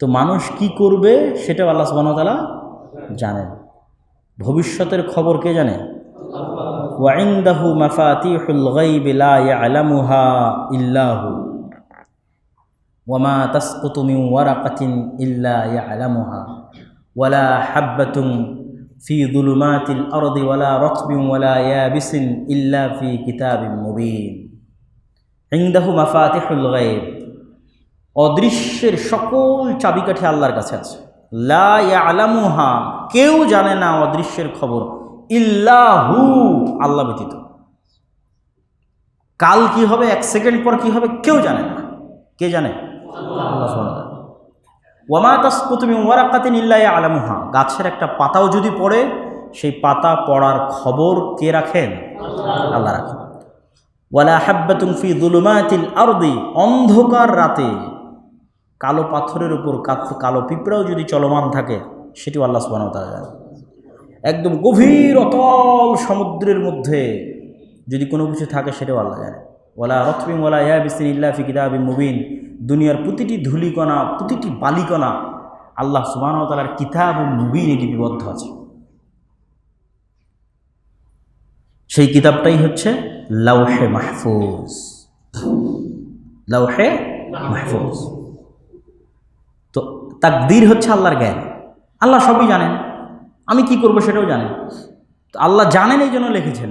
তো মানুষ কি করবে সেটাও আল্লাহ সুবাহতালা জানেন। ভবিষ্যতের খবর কে জানে? ওয়াইন্দাহু মাফাতিহুল গাইবি লা ইয়ালামুহা ইল্লাহু। ওয়ামা তাসকুতু মিন ওয়ারাকাতিন ইল্লা ইয়ালামুহা। ওয়ালা হাব্বাতুন ফি যুলুমাতিল আরদি ওয়ালা রাতবিন ওয়ালা ইয়াবিসিন ইল্লা ফি কিতাবিন মুবিন। ইনদাহু মাফাতিহুল গাইব অদৃশ্যের সকল চাবিকাঠি আল্লাহর কাছে আছে। লা ইয়ালামুহা, কেউ জানে না অদৃশ্যের খবর। ইল্লাহু, আল্লাহ ব্যতীত। কাল কি হবে, এক সেকেন্ড পর কি হবে, কেউ জানে না। কে জানে। ওয়ামা ইল্লা ইয়ালামুহা। গাছের একটা পাতাও যদি পড়ে, সেই পাতা পড়ার খবর কে রাখেন? আল্লাহ রাখেন। ওয়ালা হাব্বাতুন ফি আরদি, অন্ধকার রাতে কালো পাথরের উপর কালো পিঁপড়াও যদি চলমান থাকে, সেটিও আল্লাহ ওয়া তাআলা একদম গভীর অতল সমুদ্রের মধ্যে যদি কোনো কিছু থাকে, সেটাও আল্লাহ জানে। ওলা রথবিন ওলা ইয়া বিসিন ইল্লা ফি কিতাবি মুবিন। দুনিয়ার প্রতিটি ধুলিকণা, প্রতিটি বালিকণা আল্লাহ তাআলার কিতাব ও মুবিনে লিপিবদ্ধ আছে। সেই কিতাবটাই হচ্ছে লাউহে মাহফুজ। লাউহে মাহফুজ। তো তাকদীর হচ্ছে আল্লাহর জ্ঞান। আল্লাহ সবই জানেন। আমি কি করব সেটাও জানেন। তো আল্লাহ জানেন এই জন্য লিখেছেন।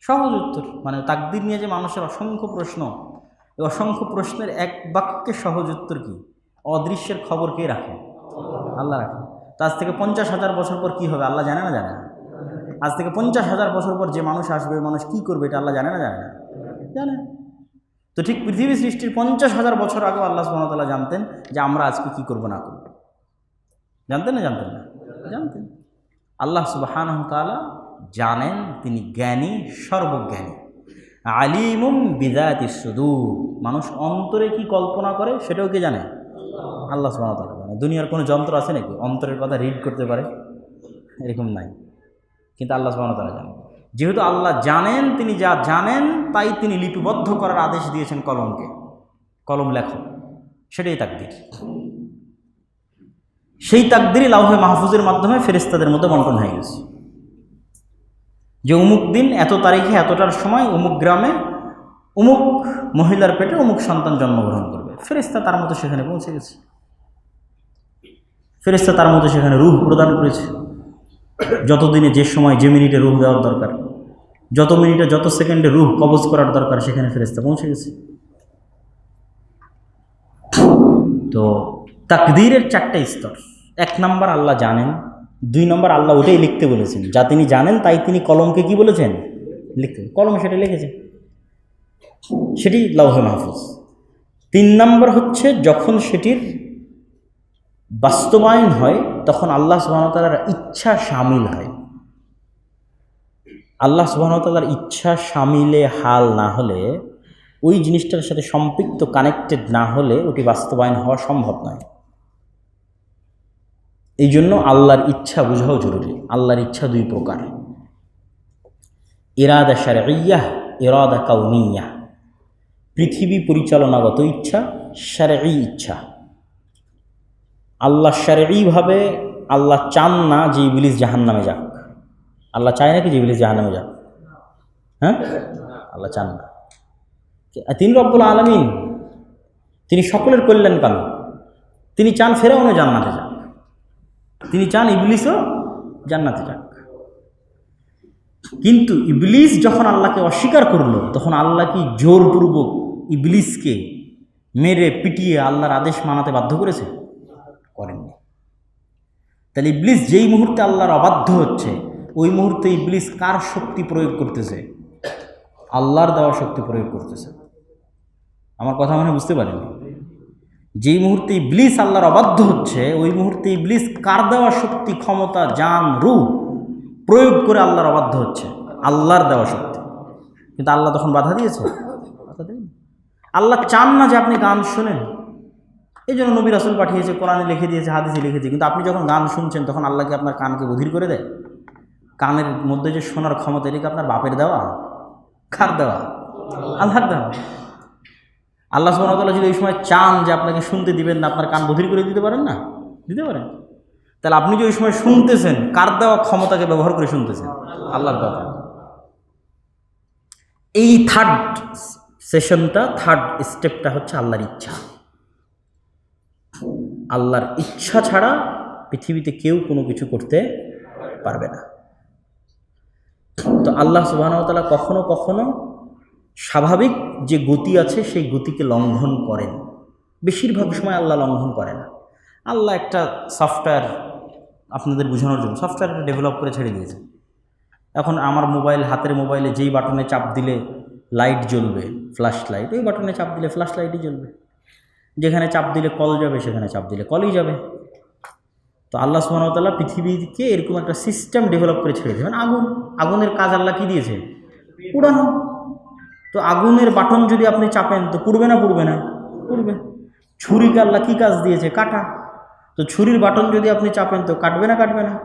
সহজ উত্তর মানে তাকদির নিয়ে যে মানুষের অসংখ্য প্রশ্ন, এই অসংখ্য প্রশ্নের এক বাক্যে সহজ উত্তর কী? অদৃশ্যের খবর কে রাখে? আল্লাহ রাখে। তো আজ থেকে পঞ্চাশ হাজার বছর পর কি হবে? আল্লাহ জানে না জানে না। আজ থেকে পঞ্চাশ হাজার বছর পর যে মানুষ আসবে, মানুষ কি করবে এটা আল্লাহ জানে না জানে না? জানে। তো ঠিক পৃথিবী সৃষ্টির পঞ্চাশ হাজার বছর আগেও আল্লাহ সুবহানাহু জানতেন যে আমরা আজকে কি করব, না করব। জানতেন না জানতেন না? জানতেন। আল্লাহ সুবাহানহ তাআলা জানেন তিনি জ্ঞানী, সর্বজ্ঞানী। আলিমুম বিদায়াতি সুদূর। মানুষ অন্তরে কি কল্পনা করে সেটাও কে জানে? আল্লাহ তাআলা জানে। দুনিয়ার কোনো যন্ত্র আছে নাকি? অন্তরের কথা রিড করতে পারে? এরকম নাই। কিন্তু আল্লাহ তাআলা জানেন যেহেতু আল্লাহ জানেন, তিনি যা জানেন, তাই তিনি লিপিবদ্ধ করার আদেশ দিয়েছেন কলমকে। কলম লেখো। সেটাই তাকদির। সেই তাকদিরই লাউহে মাহফুজের মাধ্যমে ফেরেস্তাদের মধ্যে বন্টন হয়ে গেছে। যে অমুক দিন, এত তারিখে, এতটার সময় অমুক গ্রামে অমুক মহিলার পেটে অমুক সন্তান জন্মগ্রহণ করবে। ফেরেস্তা তার মতো সেখানে পৌঁছে গেছে। ফেরেস্তা তার মতো সেখানে রূহ প্রদান করেছে। যত দিনে যে সময়, যে মিনিটে রূহ দেওয়ার দরকার, যত মিনিটে, যত সেকেন্ডে রূহ কবজ করার দরকার, সেখানে ফেরেস্তা পৌঁছে গেছে। তো, তাকদীরের চারটা স্তর। এক নম্বর আল্লাহ জানেন, দুই নম্বর আল্লাহ ওটাই লিখতে বলেছেন। যা তিনি জানেন, তাই তিনি কলমকে কি বলেছেন? লিখতে। কলম সেটা লিখেছে। সেটি লৌহে মাহফুজ। তিন নম্বর হচ্ছে, যখন সেটির বাস্তবায়ন হয়, তখন আল্লাহ সুবাহতালার ইচ্ছা সামিল হয়। আল্লাহ সুবাহতালার ইচ্ছা সামিলে হাল না হলে, ওই জিনিসটার সাথে সম্পৃক্ত কানেক্টেড না হলে ওটি বাস্তবায়ন হওয়া সম্ভব নয়। এই জন্য আল্লাহর ইচ্ছা বোঝাও জরুরি। আল্লাহর ইচ্ছা দুই প্রকার। ইরাদা সারিয়াহ ইরাদা কাউনিয়া। পৃথিবী পরিচালনাগত ইচ্ছা সারি ইচ্ছা। আল্লাহ সারিভাবে আল্লাহ চান না যে ইবলিস জাহান নামে যাক। আল্লাহ চায় নাকি যে ইবলিস জাহান নামে যাক? হ্যাঁ? আল্লাহ চান না। তিনি রব্বুল আলমিন, তিনি সকলের কল্যাণকামী তিনি চান ফেরাউনও জান্নাতে যাক। তিনি চান ইবলিসও জান্নাতে যাক। কিন্তু ইবলিস যখন আল্লাহকে অস্বীকার করল, তখন আল্লাহ কি জোরপূর্বক ইবলিসকে মেরে, পিটিয়ে আল্লাহর আদেশ মানাতে বাধ্য করেছে? করেননি। তাহলে ইবলিস যেই মুহূর্তে আল্লাহর অবাধ্য হচ্ছে, ওই মুহূর্তে ইবলিস কার শক্তি প্রয়োগ করতেছে? আল্লাহর দেওয়া শক্তি প্রয়োগ করতেছে। আমার কথা মনে বুঝতে পারেনি যেই মুহূর্তে ইবলিস আল্লাহর অবাধ্য হচ্ছে, ওই মুহূর্তে ইবলিস কার দেওয়া শক্তি, ক্ষমতা, জান রু প্রয়োগ করে আল্লাহর অবাধ্য হচ্ছে? আল্লাহর দেওয়া শক্তি। কিন্তু আল্লাহ তখন বাধা দিয়েছে? বাধা আল্লাহ চান না যে আপনি গান শোনেন। এই জন্য নবী রাসুল পাঠিয়েছে, কোরআনে লিখে দিয়েছে, হাদিসে লিখেছে কিন্তু আপনি যখন গান শুনছেন, তখন আল্লাহকে আপনার কানকে বধির করে দেয়? কানের মধ্যে যে শোনার ক্ষমতা এটাকে আপনার বাপের দেওয়া? কার দেওয়া? আল্লাহর দেওয়া। আল্লাহ সুবাহতাল্লাহ যদি ওই সময় চান যে আপনাকে শুনতে দিবেন না, আপনার কান বধির করে দিতে পারেন না? দিতে পারেন। তাহলে আপনি যে ওই সময় শুনতেছেন, কার দেওয়া ক্ষমতাকে ব্যবহার করে শুনতেছেন? আল্লাহর কথা এই থার্ড সেশনটা থার্ড স্টেপটা হচ্ছে আল্লাহর ইচ্ছা। আল্লাহর ইচ্ছা ছাড়া পৃথিবীতে কেউ কোনো কিছু করতে পারবে না। তো আল্লাহ সুবাহতালা কখনো কখনো স্বাভাবিক যে গতি আছে, সেই গতিকে লঙ্ঘন করেন। বেশিরভাগ সময় আল্লাহ লঙ্ঘন করে না। আল্লাহ একটা সফটওয়্যার আপনাদের বোঝানোর জন্য সফটওয়্যারটা ডেভেলপ করে ছেড়ে দিয়েছে। এখন আমার মোবাইল হাতের মোবাইলে যেই বাটনে চাপ দিলে লাইট জ্বলবে ফ্ল্যাশ লাইট ওই বাটনে চাপ দিলে ফ্ল্যাশ লাইটই জ্বলবে। যেখানে চাপ দিলে কল যাবে, সেখানে চাপ দিলে কলই যাবে। তো আল্লাহ সুবাহতাল্লাহ পৃথিবীকে এরকম একটা সিস্টেম ডেভেলপ করে ছেড়ে দেবেন আগুন, আগুনের কাজ আল্লাহ কী দিয়েছে? পুরানো তো আগুনের বাটন যদি আপনি চাপেন, তো পুড়বে না পুড়বে না? পুড়বে। ছুরিকে আল্লাহ কী কাজ দিয়েছে? কাটা। তো ছুরির বাটন যদি আপনি চাপেন, তো কাটবে না কাটবে না?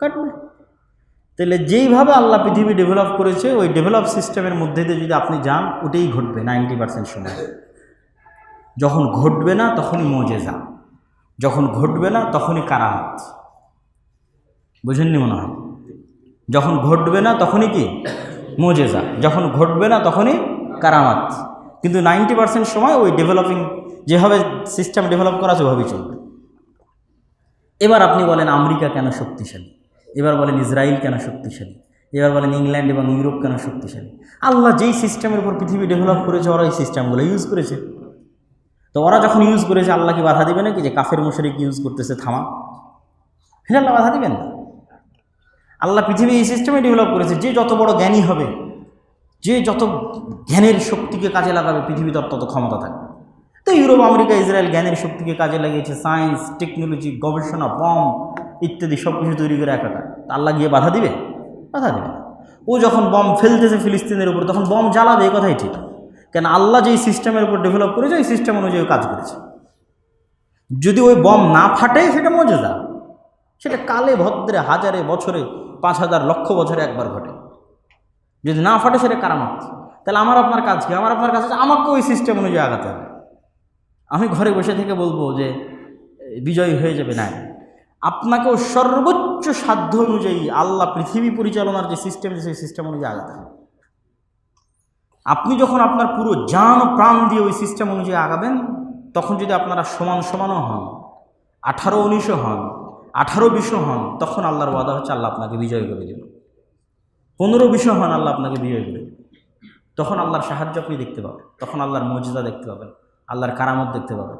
কাটবে। তাহলে যেইভাবে আল্লাহ পৃথিবী ডেভেলপ করেছে, ওই ডেভেলপ সিস্টেমের মধ্যে দিয়ে যদি আপনি যান ওটাই ঘটবে, নাইনটি পার্সেন্ট সময়। যখন ঘটবে না তখনই মজেজা। যখন ঘটবে না তখনই কারামত। বুঝেননি মনে হয়? যখন ঘটবে না তখনই কি? মজেজা। যখন ঘটবে না তখনই কারামাত। কিন্তু নাইনটি পার্সেন্ট সময় ওই ডেভেলপিং যেভাবে সিস্টেম ডেভেলপ করা আছে ওভাবেই চলবে। এবার আপনি বলেন আমেরিকা কেন শক্তিশালী? এবার বলেন ইসরায়েল কেন শক্তিশালী? এবার বলেন ইংল্যান্ড এবং ইউরোপ কেন শক্তিশালী? আল্লাহ যেই সিস্টেমের উপর পৃথিবী ডেভেলপ করেছে ওরা এই সিস্টেমগুলো ইউজ করেছে। তো ওরা যখন ইউজ করেছে, আল্লাহ কি বাধা দিবে নাকি যে কাফের মুশরিক ইউজ করতেছে? থামা। সেটা আল্লাহ বাধা দিবেন না। আল্লাহ পৃথিবী এই সিস্টেমে ডেভেলপ করেছে, যে যত বড় জ্ঞানী হবে, যে যত জ্ঞানের শক্তিকে কাজে লাগাবে পৃথিবী তত তত ক্ষমতা থাকবে। তো ইউরোপ, আমেরিকা, ইসরায়েল জ্ঞানের শক্তিকে কাজে লাগিয়েছে সায়েন্স টেকনোলজি গবেষণা বম ইত্যাদি সব কিছু তৈরি করে একাকার তা আল্লাহ গিয়ে বাধা দিবে? বাধা দিবে। ও যখন বম ফেলতেছে ফিলিস্তিনের উপর, তখন বম জ্বালাবে, এ কথাই ঠিক। কেন আল্লাহ যেই সিস্টেমের উপর ডেভেলপ করেছে, ওই সিস্টেম অনুযায়ী কাজ করেছে। যদি ওই বম না ফাটে, সেটা মজেদা সেটা কালে, ভদ্রে, হাজারে, বছরে, পাঁচ হাজার, লক্ষ বছরে একবার ঘটে। যদি না ফাটে, সেটা কারামত। তাহলে আমার আপনার কাজ কি? আমার আপনার হচ্ছে আমাকে ওই সিস্টেম অনুযায়ী আগাতে হবে। আমি ঘরে বসে থেকে বলব যে, বিজয়ী হয়ে যাবে না আপনাকেও সর্বোচ্চ সাধ্য অনুযায়ী আল্লাহ পৃথিবী পরিচালনার যে সিস্টেম, সেই সিস্টেম অনুযায়ী আগাতে হবে। আপনি যখন আপনার পুরো জান প্রাণ দিয়ে ওই সিস্টেম অনুযায়ী আগাবেন, তখন যদি আপনারা সমান সমানও হন, আঠারো উনিশও হন, আঠারো বিশও হন, তখন আল্লাহর ওয়াদা হচ্ছে আল্লাহ আপনাকে বিজয় করে দেবেন পনেরো বিশও হন, আল্লাহ আপনাকে বিজয় করে দেবেন তখন আল্লাহর সাহায্য আপনি দেখতে পাবেন, তখন আল্লাহর মর্যাদা দেখতে পাবেন, আল্লাহর কারামত দেখতে পাবেন।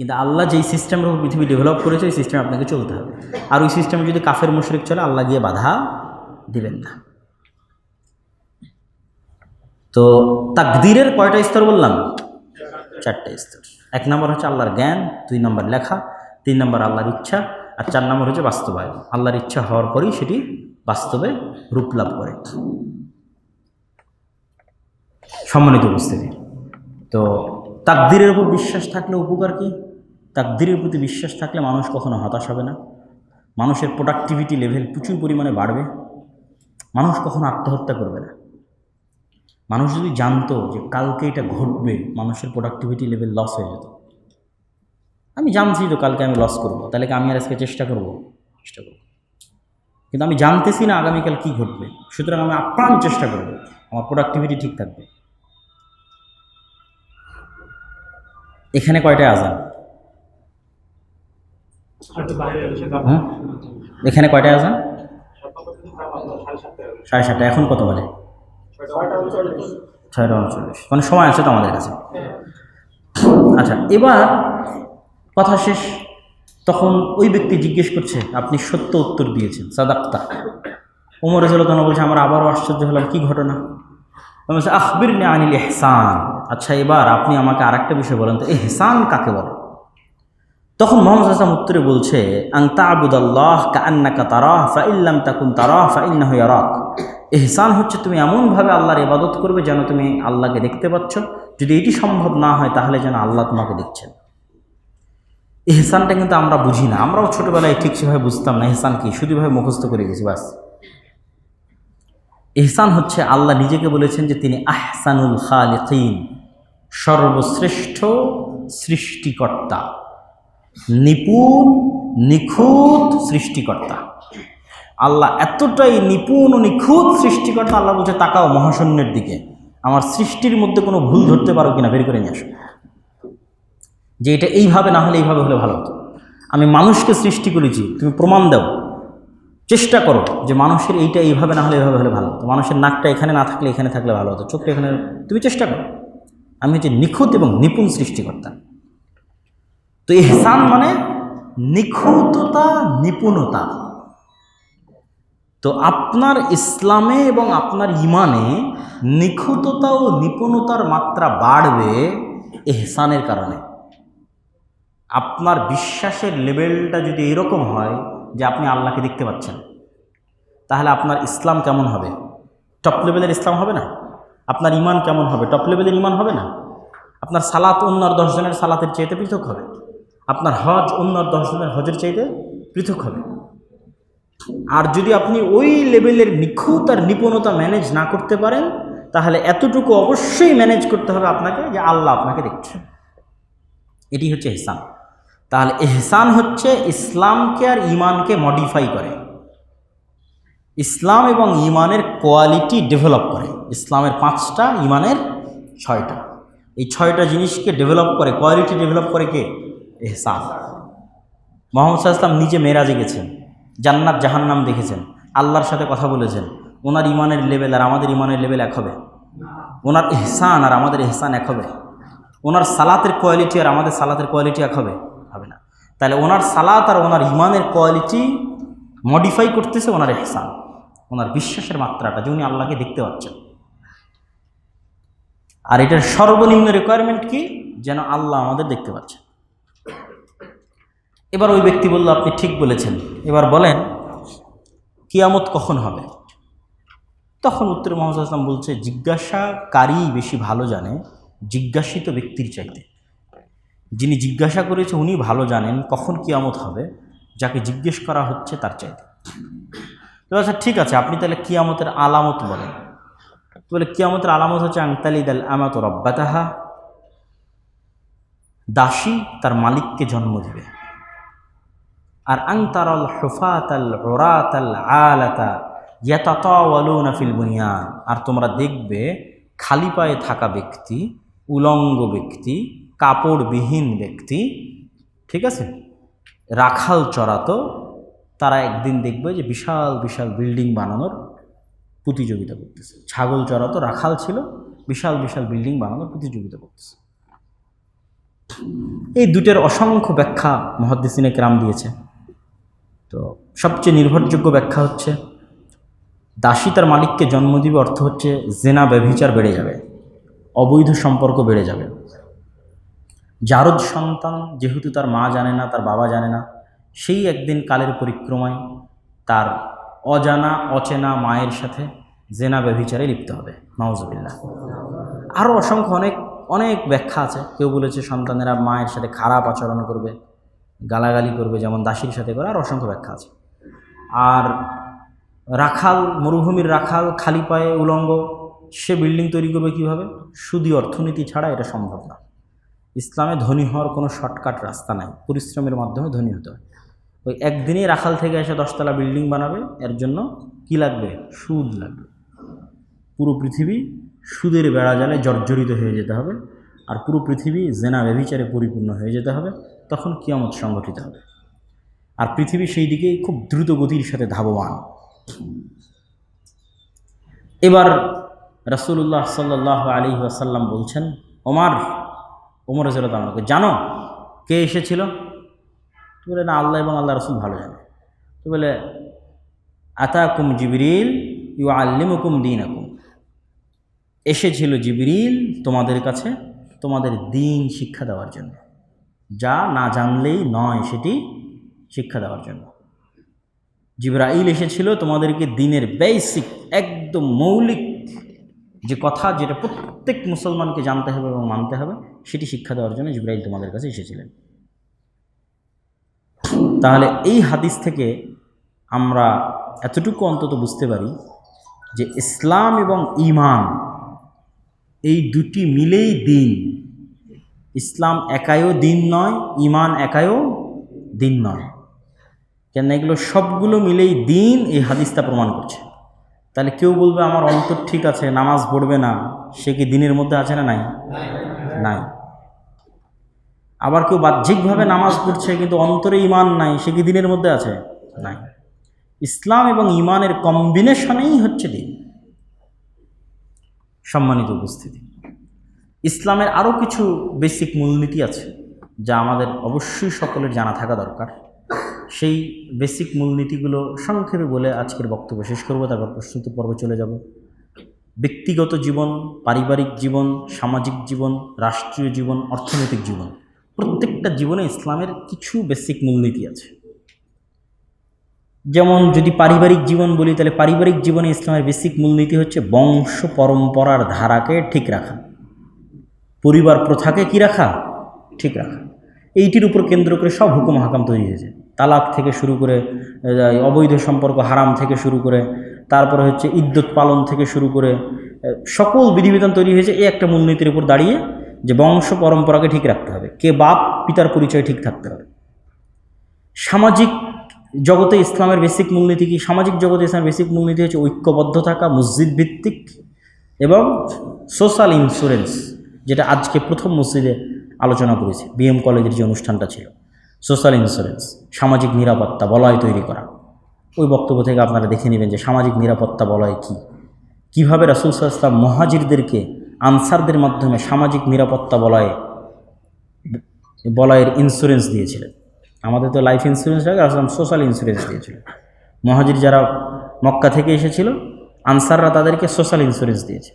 কিন্তু আল্লাহ যেই সিস্টেমের উপর পৃথিবী ডেভেলপ করেছে, ওই সিস্টেমে আপনাকে চলতে হবে। আর ওই সিস্টেমে যদি কাফের, মুশরিক চলে, আল্লাহ গিয়ে বাধা দিবেন না। তো তাকদিরের কয়টা স্তর বললাম? চারটে স্তর। এক নম্বর হচ্ছে আল্লাহর জ্ঞান, দুই নম্বর লেখা, তিন নম্বর আল্লাহর ইচ্ছা, আর চার নম্বর হচ্ছে বাস্তবায়ন। আল্লাহর ইচ্ছা হওয়ার পরেই সেটি বাস্তবে রূপ লাভ করে। সম্মানিত উপস্থিতি, তো তাকদিরের উপর বিশ্বাস থাকলে উপকার কি? তাকদিরের প্রতি বিশ্বাস থাকলে মানুষ কখনো হতাশ হবে না। মানুষের প্রোডাক্টিভিটি লেভেল প্রচুর পরিমাণে বাড়বে। মানুষ কখনো আত্মহত্যা করবে না। মানুষ যদি জানতো যে কালকে এটা ঘটবে, মানুষের প্রোডাক্টিভিটি লেভেল লস হয়ে যেত। আমি জানছি তো কালকে আমি লস করব, তাহলে কি আমি আর আজকে চেষ্টা করব? চেষ্টা করব। কিন্তু আমি জানতেছি না আগামীকাল কি ঘটবে। সুতরাং আমি আপ্রাণ চেষ্টা করব, আমার প্রোডাক্টিভিটি ঠিক থাকবে। এখানে কয়টায় আজান? এখানে কয়টায় আজান? সাড়ে সাতটা এখন কত বাজে? ছয়টা উনচল্লিশ। মানে সময় আছে তো আমাদের কাছে। আচ্ছা এবার কথা শেষ। তখন ওই ব্যক্তি জিজ্ঞেস করছে, আপনি সত্য উত্তর দিয়েছেন, সাদাক্তা। ওমর তখন বলছে, আমার আবারও আশ্চর্য হলাম, কি ঘটনা? বলছি আখবির নে আনিল এহসান আচ্ছা এবার আপনি আমাকে আরেকটা বিষয় বলেন তো এহসান কাকে বলে? তখন মোহাম্মদ হাসান উত্তরে বলছে আং তাবুদাল্লাহ কান্নাকা তারাহ ফা ইল্লাম তাকুন তারাহ ফা ইন্নাহু ইয়ারাক। এহসান হচ্ছে তুমি এমনভাবে আল্লাহর ইবাদত করবে যেন তুমি আল্লাহকে দেখতে পাচ্ছ। যদি এটি সম্ভব না হয়, তাহলে যেন আল্লাহ তোমাকে দেখছেন। এহসানটা কিন্তু আমরা বুঝি না। আমরাও ছোটোবেলায় ঠিক সেভাবে বুঝতাম না এহসান কি। শুধুভাবে মুখস্থ করে গেছি, বাস। এহসান হচ্ছে আল্লাহ নিজেকে বলেছেন যে তিনি আহসানুল খালিকিন, সর্বশ্রেষ্ঠ সৃষ্টিকর্তা। নিপুণ, নিখুঁত সৃষ্টিকর্তা। আল্লাহ এতটাই নিপুণ ও নিখুঁত সৃষ্টিকর্তা, আল্লাহ বলছে, তাকাও মহাশূন্যের দিকে। আমার সৃষ্টির মধ্যে কোনো ভুল ধরতে পারো কিনা, বের করে নিয়ে আসো। যে এটা এইভাবে না হলে এইভাবে হলে ভালো হতো। আমি মানুষকে সৃষ্টি করেছি, তুমি প্রমাণ দাও। চেষ্টা করো যে মানুষের এইটা এইভাবে না হলে এইভাবে হলে ভালো হতো। মানুষের নাকটা এখানে না থাকলে এখানে থাকলে ভালো হতো। চোখটা এখানে তুমি চেষ্টা করো। আমি হচ্ছে নিখুঁত এবং নিপুণ সৃষ্টিকর্তা। তো এহসান মানে নিখুঁততা, নিপুণতা। তো আপনার ইসলামে এবং আপনার ইমানে নিখুঁততা ও নিপুণতার মাত্রা বাড়বে এহসানের কারণে। আপনার বিশ্বাসের লেভেলটা যদি এরকম হয় যে আপনি আল্লাহকে দেখতে পাচ্ছেন, তাহলে আপনার ইসলাম কেমন হবে? টপ লেভেলের ইসলাম হবে না? আপনার ইমান কেমন হবে? টপ লেভেলের ইমান হবে না? আপনার সালাত অন্য দশজনের সালাতের চাইতে পৃথক হবে? আপনার হজ অন্য দশজনের হজের চাইতে পৃথক হবে? আর যদি আপনি ওই লেভেলের নিখুঁত আর নিপুণতা ম্যানেজ না করতে পারেন, তাহলে এতটুকু অবশ্যই ম্যানেজ করতে হবে আপনাকে যে আল্লাহ আপনাকে দেখছে। এটি হচ্ছে এহসান তাহলে এহসান হচ্ছে ইসলামকে আর ইমানকে মডিফাই করে। ইসলাম এবং ইমানের কোয়ালিটি ডেভেলপ করে। ইসলামের পাঁচটা ইমানের ছয়টা। এই ছয়টা জিনিসকে ডেভেলপ করে। কোয়ালিটি ডেভেলপ করে কে? এহসান মোহাম্মদ সাল্লাম নিজে মেরাজে গেছেন। জান্নাত জাহান্নাম দেখেছেন, আল্লাহর সাথে কথা বলেছেন, ওনার ইমানের লেভেল আর আমাদের ইমানের লেভেল এক হবে। ওনার এহসান আর আমাদের এহসান এক হবে। ওনার সালাতের কোয়ালিটি আর আমাদের সালাতের কোয়ালিটি এক হবে। হবে না। তাহলে ওনার সালাত আর ওনার ইমানের কোয়ালিটি মডিফাই করতেছে ওনার এহসান ওনার বিশ্বাসের মাত্রাটা যে উনি আল্লাহকে দেখতে পাচ্ছেন। আর এটার সর্বনিম্ন রিকোয়ারমেন্ট কি? যেন আল্লাহ আমাদের দেখতে পাচ্ছেন। এবার ওই ব্যক্তি বলল, আপনি ঠিক বলেছেন। এবার বলেন, কিয়ামত কখন হবে? তখন উত্তর মোহাম্মদ আসলাম বলছে, জিজ্ঞাসাকারী বেশি ভালো জানে, জিজ্ঞাসিত ব্যক্তির চাইতে। যিনি জিজ্ঞাসা করেছে উনি ভালো জানেন, কখন কিয়ামত হবে, যাকে জিজ্ঞেস করা হচ্ছে তার চাইতে। তো আচ্ছা ঠিক আছে, আপনি তাহলে কিয়ামতের আলামত বলেন। তো বলে, কিয়ামতের আলামত হচ্ছে আংতালিদ আল আমাত রব্বাতাহা। দাসী তার মালিককে জন্ম দিবে। আর আংতারল হুফাত আল ওরাত আল আলাতা ইয়াতাতাওয়ালুনা ফিল বুনিয়ান। আর তোমরা দেখবে খালি পায়ে থাকা ব্যক্তি, উলঙ্গ ব্যক্তি, কাপড়বিহীন ব্যক্তি, ঠিক আছে? রাখাল চড়াতো, তারা একদিন দেখবে যে বিশাল বিশাল বিল্ডিং বানানোর প্রতিযোগিতা করতেছে। ছাগল চড়াতো, রাখাল ছিল, বিশাল বিশাল বিল্ডিং বানানোর প্রতিযোগিতা করতেছে। এই দুটের অসংখ্য ব্যাখ্যা মহাদ্দিসিনে ক্রাম দিয়েছে। তো সবচেয়ে নির্ভরযোগ্য ব্যাখ্যা হচ্ছে, দাসী তার মালিককে জন্ম দিবে অর্থ হচ্ছে জেনা ব্যভিচার বেড়ে যাবে, অবৈধ সম্পর্ক বেড়ে যাবে। জারদ সন্তান যেহেতু তার মা জানে না, তার বাবা জানে না, সেই একদিন কালের পরিক্রমায় তার অজানা, অচেনা মায়ের সাথে জেনা ব্যভিচারে লিপ্ত হবে। নওয়াজবিল্লা আরও অসংখ্য অনেক অনেক ব্যাখ্যা আছে। কেউ বলেছে সন্তানেরা মায়ের সাথে খারাপ আচরণ করবে গালাগালি করবে, যেমন দাসীর সাথে করে, আর অসংখ্য ব্যাখ্যা আছে। আর রাখাল, মরুভূমির রাখাল, খালি পায়ে উলঙ্গ, সে বিল্ডিং তৈরি করবে কীভাবে? শুধু অর্থনীতি ছাড়া এটা সম্ভব না। ইসলামে ধনী হওয়ার কোনো শর্টকাট রাস্তা নাই, পরিশ্রমের মাধ্যমে ধনী হতে হয়। ওই একদিনেই রাখাল থেকে এসে দশতলা বিল্ডিং বানাবে, এর জন্য কি লাগবে? সুদ লাগবে। পুরো পৃথিবী সুদের বেড়া জালে জর্জরিত হয়ে যেতে হবে, আর পুরো পৃথিবী জেনা ব্যভিচারে পরিপূর্ণ হয়ে যেতে হবে। তখন কিয়ামত সংগঠিত হবে। আর পৃথিবী সেই দিকে খুব দ্রুত গতির সাথে ধাবমান এবার রসুল্লাহ সাল্লাহ আলী আসাল্লাম বলছেন, ওমার, ওমর হজরত আমাকে জানো? কে এসেছিল? তো বলে, না, আল্লাহ এবং আল্লাহ রসুল ভালো জানে। তো বলে, আতাকুম জিবরিল ইউ আল্লিমুকুম দিন আকুম এসেছিল জিবরিল তোমাদের কাছে তোমাদের দিন শিক্ষা দেওয়ার জন্য। যা না জানলেই নয় সেটি শিক্ষা দেওয়ার জন্য। জিব্রাইল এসেছিল তোমাদেরকে দিনের বেসিক একদম মৌলিক যে কথা যেটা প্রত্যেক মুসলমানকে জানতে হবে এবং মানতে হবে, সেটি শিক্ষা দেওয়ার জন্য জিব্রাইল তোমাদের কাছে এসেছিলেন। তাহলে এই হাদিস থেকে আমরা এতটুকু অন্তত বুঝতে পারি যে ইসলাম এবং ইমান এই দুটি মিলেই দিন। ইসলাম একাইও দিন নয় ইমান একাইও দিন নয়। কেন এগুলো সবগুলো মিলেই দিন এই হাদিসটা প্রমাণ করছে। তাহলে কেউ বলবে আমার অন্তর ঠিক আছে, নামাজ পড়বে না, সে কি দিনের মধ্যে আছে না নাই? নাই। আবার কেউ বাহ্যিকভাবে নামাজ পড়ছে কিন্তু অন্তরে ইমান নাই, সে কি দিনের মধ্যে আছে? নাই। ইসলাম এবং ইমানের কম্বিনেশনেই হচ্ছে দিন। সম্মানিত উপস্থিতি। ইসলামের আরও কিছু বেসিক মূলনীতি আছে, যা আমাদের অবশ্যই সকলের জানা থাকা দরকার। সেই বেসিক মূলনীতিগুলো সংক্ষেপে বলে আজকের বক্তব্য শেষ করব, তারপর প্রশ্নোত্তর পর্বে চলে যাব। ব্যক্তিগত জীবন, পারিবারিক জীবন, সামাজিক জীবন, রাষ্ট্রীয় জীবন, অর্থনৈতিক জীবন, প্রত্যেকটা জীবনে ইসলামের কিছু বেসিক মূলনীতি আছে। যেমন যদি পারিবারিক জীবন বলি, তাহলে পারিবারিক জীবনে ইসলামের বেসিক মূলনীতি হচ্ছে বংশ পরম্পরার ধারাকে ঠিক রাখা। পরিবার প্রথাকে কি রাখা? ঠিক রাখা। এইটির উপর কেন্দ্র করে সব হুকুম হাকাম তৈরি হয়েছে। তালাক থেকে শুরু করে অবৈধ সম্পর্ক হারাম থেকে শুরু করে, তারপরে হচ্ছে ইদ্যুৎ পালন থেকে শুরু করে সকল বিধিবিধান তৈরি হয়েছে। এই একটা মূলনীতির উপর দাঁড়িয়ে যে বংশ পরম্পরাকে ঠিক রাখতে হবে। কে বাপ, পিতার পরিচয় ঠিক থাকতে হবে। সামাজিক জগতে ইসলামের বেসিক মূলনীতি কি? সামাজিক জগতে ইসলামের বেসিক মূলনীতি হচ্ছে ঐক্যবদ্ধ থাকা, মসজিদ ভিত্তিক এবং সোশ্যাল ইন্স্যুরেন্স। যেটা আজকে প্রথম মসজিদে আলোচনা করেছি বিএম কলেজের যে অনুষ্ঠানটা ছিল। সোশ্যাল ইন্স্যুরেন্স সামাজিক নিরাপত্তা বলয় তৈরি করা। ওই বক্তব্য থেকে আপনারা দেখে নেবেন যে সামাজিক নিরাপত্তা বলয় কী। কীভাবে রাসুল সাল্লাহ ইসলাম মহাজিরদেরকে আনসারদের মাধ্যমে সামাজিক নিরাপত্তা বলয়ে, বলয়ের ইন্স্যুরেন্স দিয়েছিলেন। আমাদের তো লাইফ ইন্স্যুরেন্স লাগে আসলাম সোশ্যাল ইন্স্যুরেন্স দিয়েছিলেন মহাজির যারা মক্কা থেকে এসেছিল, আনসাররা তাদেরকে সোশ্যাল ইন্স্যুরেন্স দিয়েছে।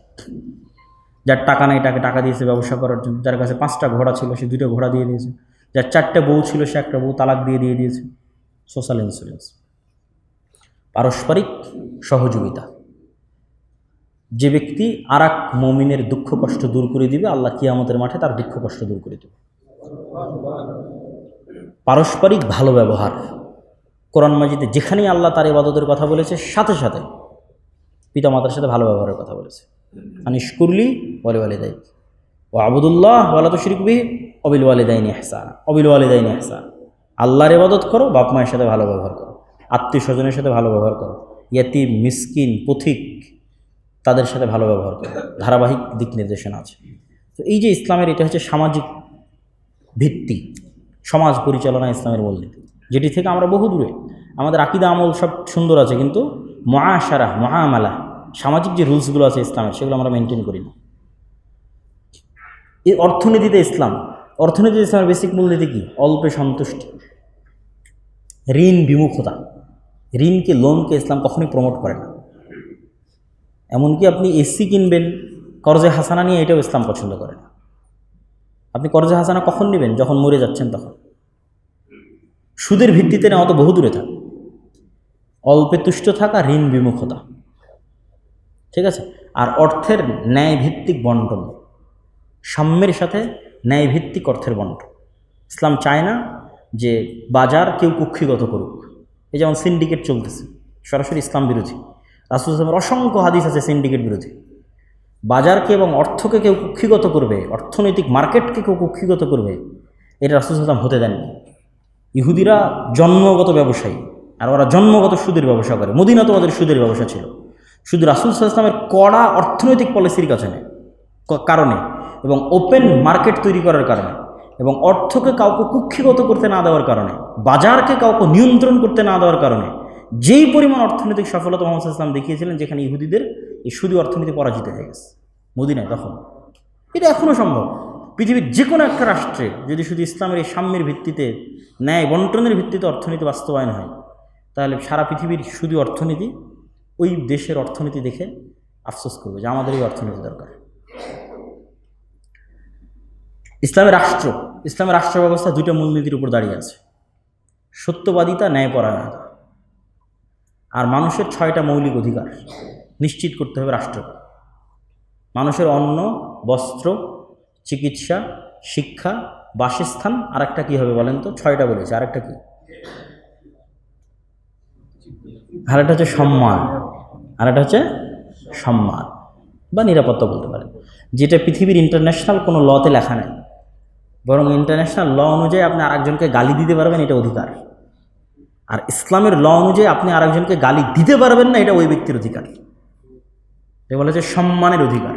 যার টাকা নেই তাকে টাকা দিয়েছে ব্যবসা করার জন্য। যার কাছে পাঁচটা ঘোড়া ছিল, সে দুটো ঘোড়া দিয়ে দিয়েছে। যার চারটে বউ ছিল, সে একটা বউ তালাক দিয়ে দিয়ে দিয়েছে। সোশ্যাল ইন্স্যুরেন্স পারস্পরিক সহযোগিতা। যে ব্যক্তি আর এক মমিনের দুঃখ, কষ্ট দূর করে দিবে, আল্লাহ কিয়ামতের মাঠে তার দুঃখ, কষ্ট দূর করে দেবে। পারস্পরিক ভালো ব্যবহার। কোরআন মাজিদে যেখানেই আল্লাহ তার ইবাদতের কথা বলেছে, সাথে সাথে পিতা মাতার সাথে ভালো ব্যবহারের কথা বলেছে। আনিস কুরলি বলে ওয়ালিদাই ও আবুদুল্লাহ ওয়ালা তো শিরিকবি অবিল ওয়ালিদাইনি এহসান অবিল ওয়ালিদাইনি এহসান আল্লাহর ইবাদত করো, বাপ মায়ের সাথে ভালো ব্যবহার করো। আত্মীয় স্বজনের সাথে ভালো ব্যবহার করো। ইয়াতি মিসকিন, পথিক, তাদের সাথে ভালো ব্যবহার করো। ধারাবাহিক দিক নির্দেশনা আছে। তো এই যে ইসলামের, এটা হচ্ছে সামাজিক ভিত্তি, সমাজ পরিচালনা ইসলামের মূলনীতি, যেটি থেকে আমরা বহু দূরে আমাদের আকিদা আমল সব সুন্দর আছে, কিন্তু মহাসারা মহামালা সামাজিক যে রুলসগুলো আছে ইসলামের, সেগুলো আমরা মেনটেন করি না। এই অর্থনীতিতে ইসলাম, অর্থনীতিতে ইসলামের বেসিক মূলনীতি কী? অল্পে সন্তুষ্টি। ঋণ বিমুখতা। ঋণকে লোনকে ইসলাম কখনোই প্রমোট করে না। এমনকি আপনি এসি কিনবেন, করজে হাসানা নিয়ে এটাও ইসলাম পছন্দ করে না। আপনি কর্জে হাসানা কখন নেবেন? যখন মরে যাচ্ছেন তখন। সুদের ভিত্তিতে নেওয়া তো বহু দূরে থাক। অল্পে তুষ্ট থাকা, ঋণ বিমুখতা। ঠিক আছে? আর অর্থের ন্যায়ভিত্তিক বন্টন। সাম্যের সাথে ন্যায়ভিত্তিক অর্থের বন্টন। ইসলাম চায় না যে বাজার কেউ কুক্ষিগত করুক। এই যেমন সিন্ডিকেট চলতেছে, সরাসরি ইসলাম বিরোধী। রাসুল ইসলামের অসংখ্য হাদিস আছে সিন্ডিকেট বিরোধী। বাজারকে এবং অর্থকে কেউ কুক্ষিগত করবে, অর্থনৈতিক মার্কেটকে কেউ কুক্ষিগত করবে, এটা রাসুল ইসলাম হতে দেননি। ইহুদিরা জন্মগত ব্যবসায়ী, আর ওরা জন্মগত সুদের ব্যবসা করে মদিনাতে ওদের সুদের ব্যবসা ছিল। শুধু রাসুল ইসলামের কড়া অর্থনৈতিক পলিসির কাছে কারণে এবং ওপেন মার্কেট তৈরি করার কারণে এবং অর্থকে কাউকে কুক্ষিগত করতে না দেওয়ার কারণে, বাজারকে কাউকে নিয়ন্ত্রণ করতে না দেওয়ার কারণে, যেই পরিমাণ অর্থনৈতিক সফলতা মোহাম্মদ ইসলাম দেখিয়েছিলেন যেখানে ইহুদিদের এই সুদী অর্থনীতি পরাজিত হয়ে গেছে, মদিনায় তখন। এটা এখনও সম্ভব। পৃথিবীর যে কোনো একটা রাষ্ট্রে যদি শুধু ইসলামের এই সাম্যের ভিত্তিতে, ন্যায় বন্টনের ভিত্তিতে অর্থনীতি বাস্তবায়ন হয়, তাহলে সারা পৃথিবীর শুধু অর্থনীতি ওই দেশের অর্থনীতি দেখে আফসোস করবে যে আমাদের এই অর্থনীতি দরকার। ইসলামের রাষ্ট্র ইসলামের রাষ্ট্র ব্যবস্থা দুটো মূলনীতির উপর দাঁড়িয়ে আছে। সত্যবাদিতা, ন্যায়পরায়ণতা। আর মানুষের ছয়টা মৌলিক অধিকার নিশ্চিত করতে হবে রাষ্ট্র। মানুষের অন্ন, বস্ত্র, চিকিৎসা, শিক্ষা, বাসস্থান আর একটা কী হবে বলেন তো? ছয়টা বলেছে, আরেকটা কী? আর একটা হচ্ছে সম্মান। আর একটা হচ্ছে সম্মান বা নিরাপত্তা বলতে পারেন। যেটা পৃথিবীর ইন্টারন্যাশনাল কোনো লতে লেখা নেই। বরং ইন্টারন্যাশনাল ল অনুযায়ী আপনি আরেকজনকে গালি দিতে পারবেন, এটা অধিকার। আর ইসলামের ল অনুযায়ী আপনি আরেকজনকে গালি দিতে পারবেন না, এটা ওই ব্যক্তির অধিকার। এটা বলা হচ্ছে সম্মানের অধিকার।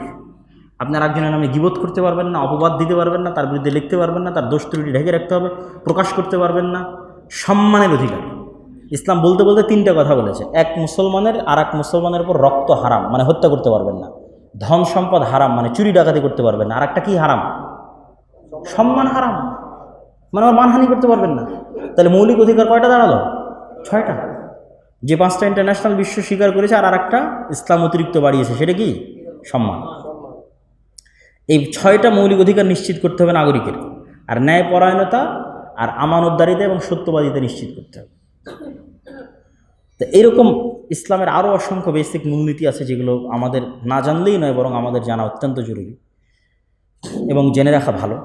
আপনি আরেকজনের নামে গিবোধ করতে পারবেন না, অপবাদ দিতে পারবেন না, তার বিরুদ্ধে লিখতে পারবেন না, তার দোষ ত্রুটি ঢেকে রাখতে হবে, প্রকাশ করতে পারবেন না। সম্মানের অধিকার। ইসলাম বলতে বলতে তিনটা কথা বলেছে। এক মুসলমানের আর এক মুসলমানের উপর রক্ত হারাম মানে হত্যা করতে পারবেন না। ধন সম্পদ হারাম মানে চুরি ডাকাতি করতে পারবেন না। আর একটা কি হারাম? সম্মান হারাম। মানে আমার মানহানি করতে পারবেন না। তাহলে মৌলিক অধিকার কয়টা দাঁড়াল? ছয়টা। যে পাঁচটা ইন্টারন্যাশনাল বিশ্ব স্বীকার করেছে আর আরেকটা ইসলাম অতিরিক্ত বাড়িয়েছে, সেটা কি? সম্মান। এই ছয়টা মৌলিক অধিকার নিশ্চিত করতে হবে নাগরিকের। আর ন্যায়পরায়ণতা আর আমানতদারিতা এবং সত্যবাদিতা নিশ্চিত করতে হবে। তো এইরকম ইসলামের আরও অসংখ্য বেসিক মূলনীতি আছে যেগুলো আমাদের না জানলেই নয়, বরং আমাদের জানা অত্যন্ত জরুরি এবং জেনে রাখা ভালো।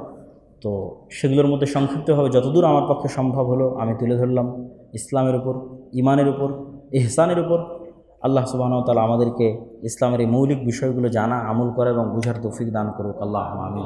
তো সেগুলোর মধ্যে সংক্ষিপ্তভাবে যতদূর আমার পক্ষে সম্ভব হলো, আমি তুলে ধরলাম ইসলামের উপর ইমানের উপর, ইহসানের উপর। আল্লাহ সুবাহ তালা আমাদেরকে ইসলামের এই মৌলিক বিষয়গুলো জানা, আমল করা এবং বুঝার তৌফিক দান করুক। আল্লাহ আমিন।